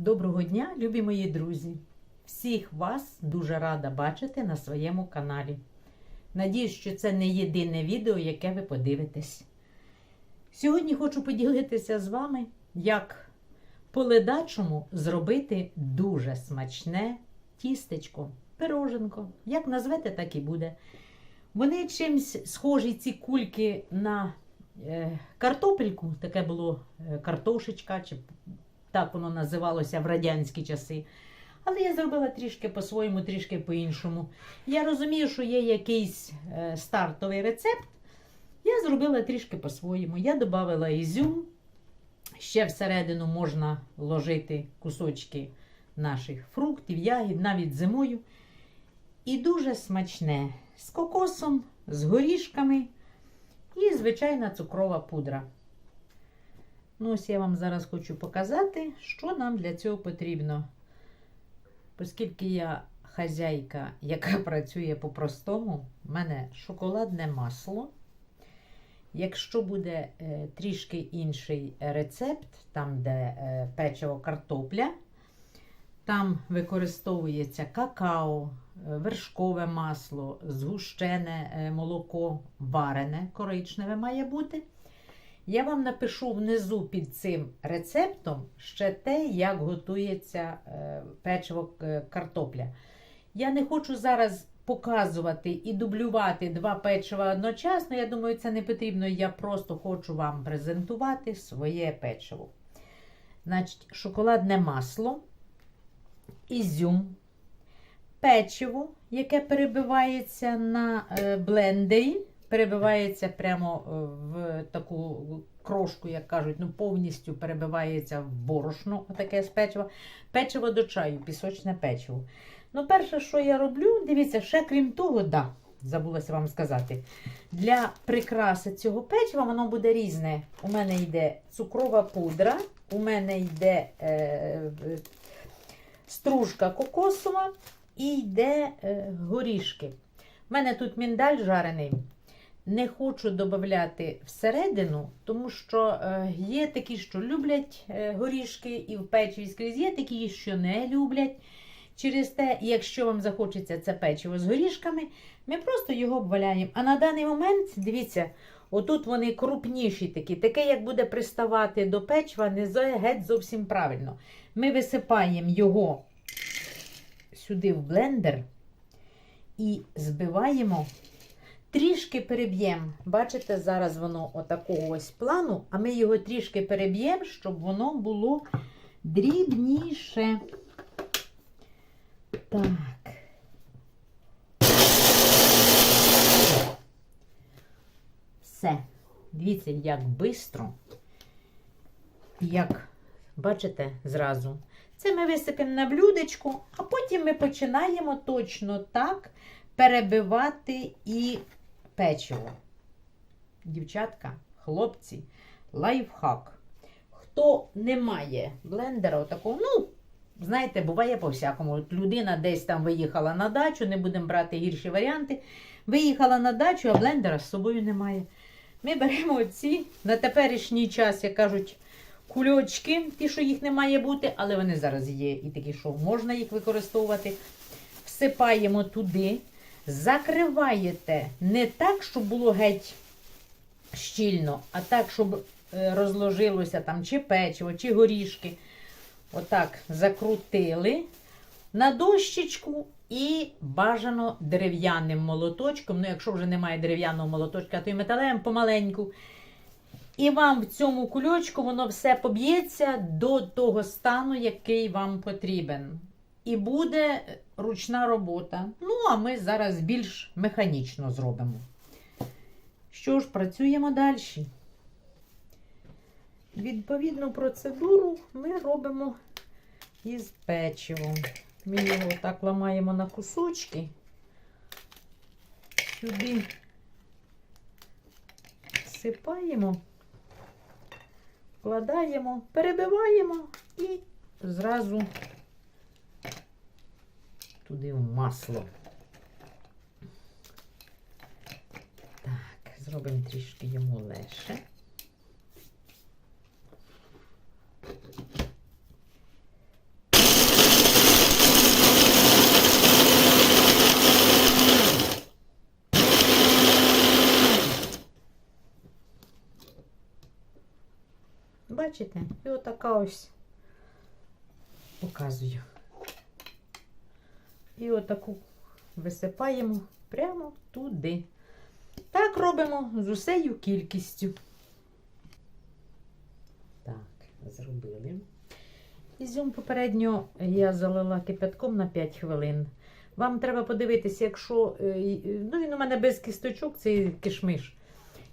Доброго дня, любі мої друзі! Всіх вас дуже рада бачити на своєму каналі. Надіюсь, що це не єдине відео, яке ви подивитесь. Сьогодні хочу поділитися з вами, як по ледачому зробити дуже смачне тістечко, пироженко. Як назвете, так і буде. Вони чимсь схожі, ці кульки на е, картопельку, таке було е, картошечка, чи так воно називалося в радянські часи. Але я зробила трішки по-своєму, трішки по-іншому. Я розумію, що є якийсь е, стартовий рецепт. Я зробила трішки по-своєму. Я додала ізюм. Ще всередину можна вложити кусочки наших фруктів, ягід, навіть зимою. І дуже смачне з кокосом, з горішками і звичайна цукрова пудра. Ну, ось я вам зараз хочу показати, що нам для цього потрібно. Оскільки я хазяйка, яка працює по-простому, в мене шоколадне масло. Якщо буде е, трішки інший рецепт, там, де е, печиво картопля, там використовується какао, е, вершкове масло, згущене е, молоко, варене, коричневе має бути. Я вам напишу внизу під цим рецептом ще те, як готується е, печиво е, картопля. Я не хочу зараз показувати і дублювати два печива одночасно. Я думаю, це не потрібно. Я просто хочу вам презентувати своє печиво. Значить, шоколадне масло, ізюм, печиво, яке перебивається на е, блендері перебивається прямо е, в таку крошку, як кажуть, ну повністю перебивається в борошно, отаке з печива. Печиво до чаю, пісочне печиво. Ну, перше, що я роблю, дивіться, ще крім того, да, забулася вам сказати, для прикраси цього печива воно буде різне. У мене йде цукрова пудра, у мене йде е, стружка кокосова і йде е, горішки. У мене тут міндаль жарений. Не хочу додати всередину, тому що е, є такі, що люблять е, горішки і в печиві скрізь, є такі, що не люблять. Через те, якщо вам захочеться це печиво з горішками, ми просто його обваляємо. А на даний момент, дивіться, отут вони крупніші такі, таке, як буде приставати до печива, не геть зовсім правильно. Ми висипаємо його сюди в блендер і збиваємо. Трішки переб'ємо. Бачите, зараз воно отакого ось плану, а ми його трішки переб'ємо, щоб воно було дрібніше. Так. Все. Дивіться, як швидко. Як, бачите, зразу. Це ми висипемо на блюдечку, а потім ми починаємо точно так перебивати і печиво. Дівчатка, хлопці, лайфхак. Хто не має блендера, отакого, ну, знаєте, буває по-всякому. От людина десь там виїхала на дачу, не будемо брати гірші варіанти. Виїхала на дачу, а блендера з собою немає. Ми беремо оці на теперішній час, як кажуть, кульочки, ті, що їх не має бути, але вони зараз є і такі, що можна їх використовувати. Всипаємо туди. Закриваєте не так, щоб було геть щільно, а так, щоб е, розложилося там чи печиво, чи горішки. Отак закрутили на дощечку і бажано дерев'яним молоточком. Ну, якщо вже немає дерев'яного молоточка, то й металевим помаленьку. І вам в цьому кульочку воно все поб'ється до того стану, який вам потрібен. І буде ручна робота. Ну, а ми зараз більш механічно зробимо. Що ж, працюємо далі. Відповідну процедуру ми робимо із печивом. Ми його так ламаємо на кусочки. Сюди всипаємо, вкладаємо, перебиваємо і зразу туди в масло. Так, зробимо трішки йому легше. Бачите? І отака ось показую. І отаку висипаємо прямо туди. Так робимо з усею кількістю. Так, зробили. Ізюм попередньо я залила кипятком на 5 хвилин. Вам треба подивитися, якщо. е, Ну, він у мене без кісточок, цей кишмиш.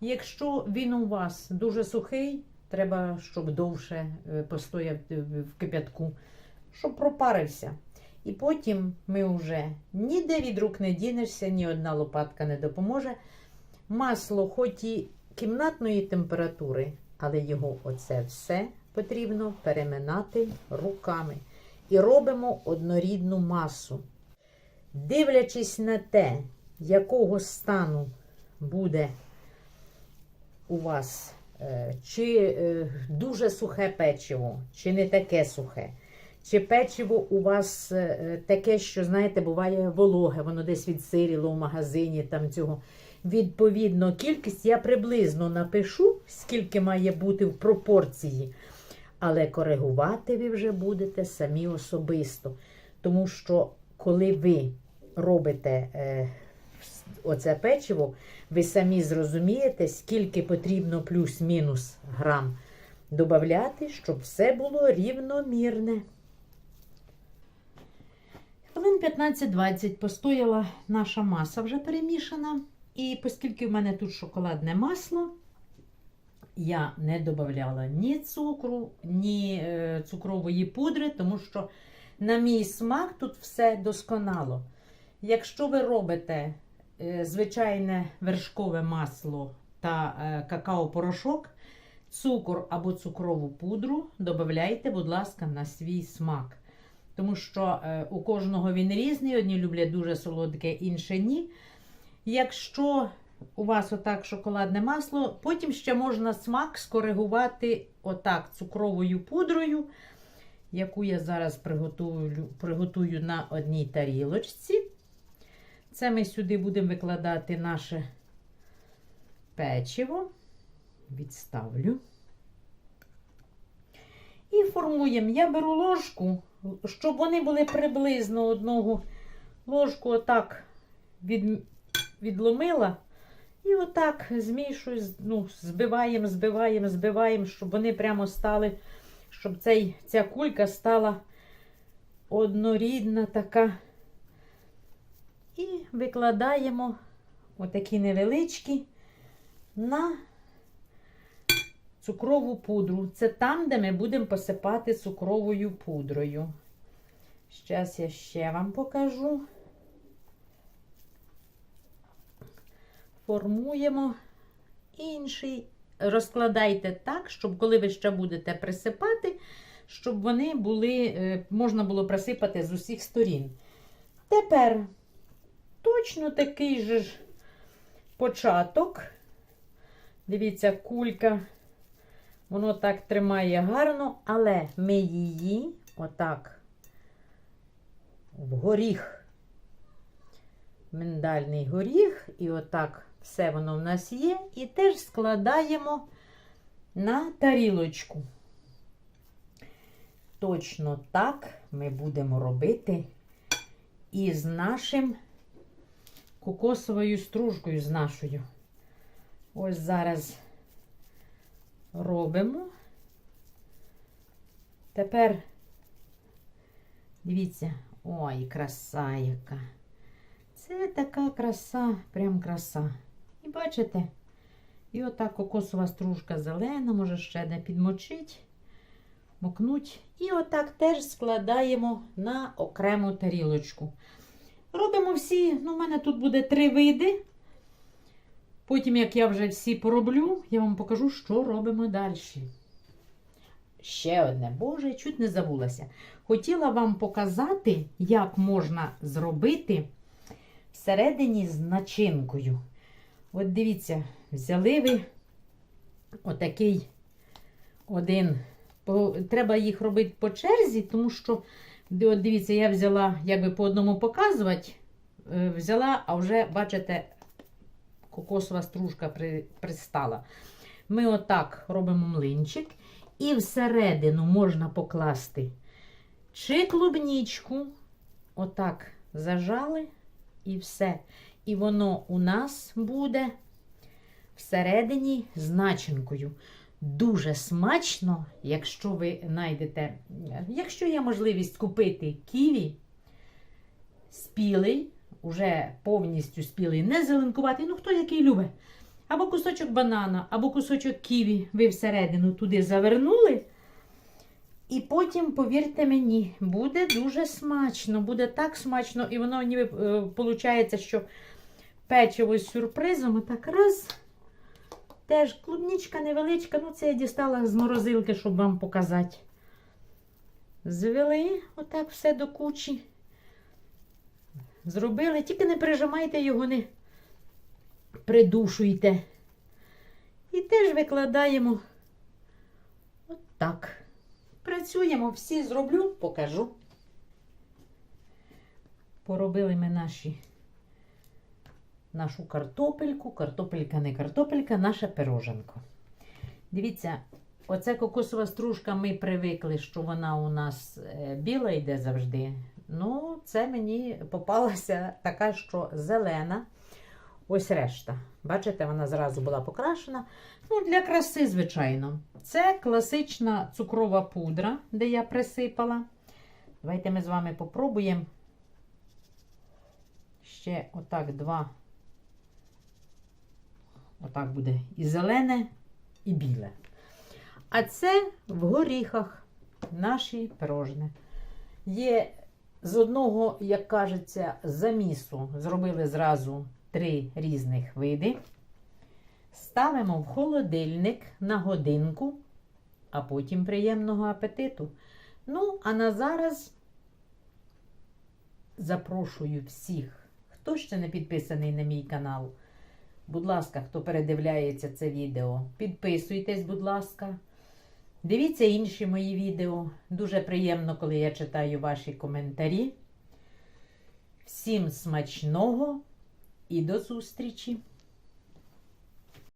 Якщо він у вас дуже сухий, треба, щоб довше е, постояв е, в кипятку, щоб пропарився. І потім ми вже ніде від рук не дінешся, ні одна лопатка не допоможе. Масло, хоч і кімнатної температури, але його оце все потрібно переминати руками. І робимо однорідну масу. Дивлячись на те, якого стану буде у вас, е, чи е, дуже сухе печиво, чи не таке сухе. Чи печиво у вас е, таке, що, знаєте, буває вологе, воно десь відсиріло в магазині там цього. Відповідно, кількість я приблизно напишу, скільки має бути в пропорції. Але коригувати ви вже будете самі особисто. Тому що, коли ви робите е, оце печиво, ви самі зрозумієте, скільки потрібно плюс-мінус грам додати, щоб все було рівномірне. Хвилин 15-20 постояла наша маса вже перемішана. І оскільки в мене тут шоколадне масло, я не додавала ні цукру, ні е, цукрової пудри, тому що, на мій смак, тут все досконало. Якщо ви робите е, звичайне вершкове масло та е, какао-порошок, цукор або цукрову пудру додавайте, будь ласка, на свій смак. Тому що е, у кожного він різний, одні люблять дуже солодке, інші ні. Якщо у вас отак шоколадне масло, потім ще можна смак скоригувати отак цукровою пудрою, яку я зараз приготую, приготую на одній тарілочці. Це ми сюди будемо викладати наше печиво. Відставлю. І формуємо. Я беру ложку, щоб вони були приблизно одного ложку отак від, відломила. І отак змішую, ну, збиваємо, збиваємо, збиваємо, щоб вони прямо стали, щоб цей, ця кулька стала однорідна така. І викладаємо отакі невеличкі на цукрову пудру. Це там, де ми будемо посипати цукровою пудрою. Зараз я ще вам покажу. Формуємо інший. Розкладайте так, щоб коли ви ще будете присипати, щоб вони були, е, можна було присипати з усіх сторін. Тепер точно такий же ж початок. Дивіться, кулька, воно так тримає гарно, але ми її отак в горіх, миндальний горіх, і отак все воно в нас є, і теж складаємо на тарілочку. Точно так ми будемо робити і з нашим кокосовою стружкою, з нашою. Ось зараз робимо. Тепер, дивіться, ой, краса яка. Це така краса, прям краса. І бачите? І отак кокосова стружка зелена, може ще не підмочить, мокнуть. І отак теж складаємо на окрему тарілочку. Робимо всі, ну, в мене тут буде три види. Потім, як я вже всі пороблю, я вам покажу, що робимо далі. Ще одне, Боже, чуть не забулася. Хотіла вам показати, як можна зробити всередині з начинкою. От дивіться, взяли ви отакий один. Треба їх робити по черзі, тому що, от дивіться, я взяла, як би по одному показувати, е, взяла, а вже, бачите, кокосова стружка при, пристала. Ми отак робимо млинчик І всередину можна покласти чи клубнічку, отак зажали, і все. І воно у нас буде всередині з начинкою. Дуже смачно, якщо ви знайдете, якщо є можливість купити ківі спілий, уже повністю спілий, не зеленкуватий, ну хто який любить. Або кусочок банана, або кусочок ківі ви всередину туди завернули. І потім, повірте мені, буде дуже смачно, буде так смачно, і воно ніби виходить, що печиво з сюрпризом, отак раз. Теж клубничка невеличка, ну це я дістала з морозилки, щоб вам показати. Звели отак все до кучі. Зробили, тільки не прижимайте його, не придушуйте. І теж викладаємо отак. Працюємо, всі зроблю, покажу. Поробили ми наші, нашу картопельку. Картопелька не картопелька, наша пироженко. Дивіться, оце кокосова стружка, ми привикли, що вона у нас е, біла йде завжди. Ну, це мені попалася така, що зелена. Ось решта. Бачите, вона зразу була покрашена. Ну, для краси, звичайно. Це класична цукрова пудра, де я присипала. Давайте ми з вами попробуємо. Ще отак два. Отак буде і зелене, і біле. А це в горіхах наші пирожне. Є з одного, як кажеться, замісу. Зробили зразу три різних види. Ставимо в холодильник на годинку, а потім приємного апетиту. Ну, а на зараз запрошую всіх, хто ще не підписаний на мій канал. Будь ласка, хто передивляється це відео, підписуйтесь, будь ласка. Дивіться інші мої відео. Дуже приємно, коли я читаю ваші коментарі. Всім смачного і до зустрічі!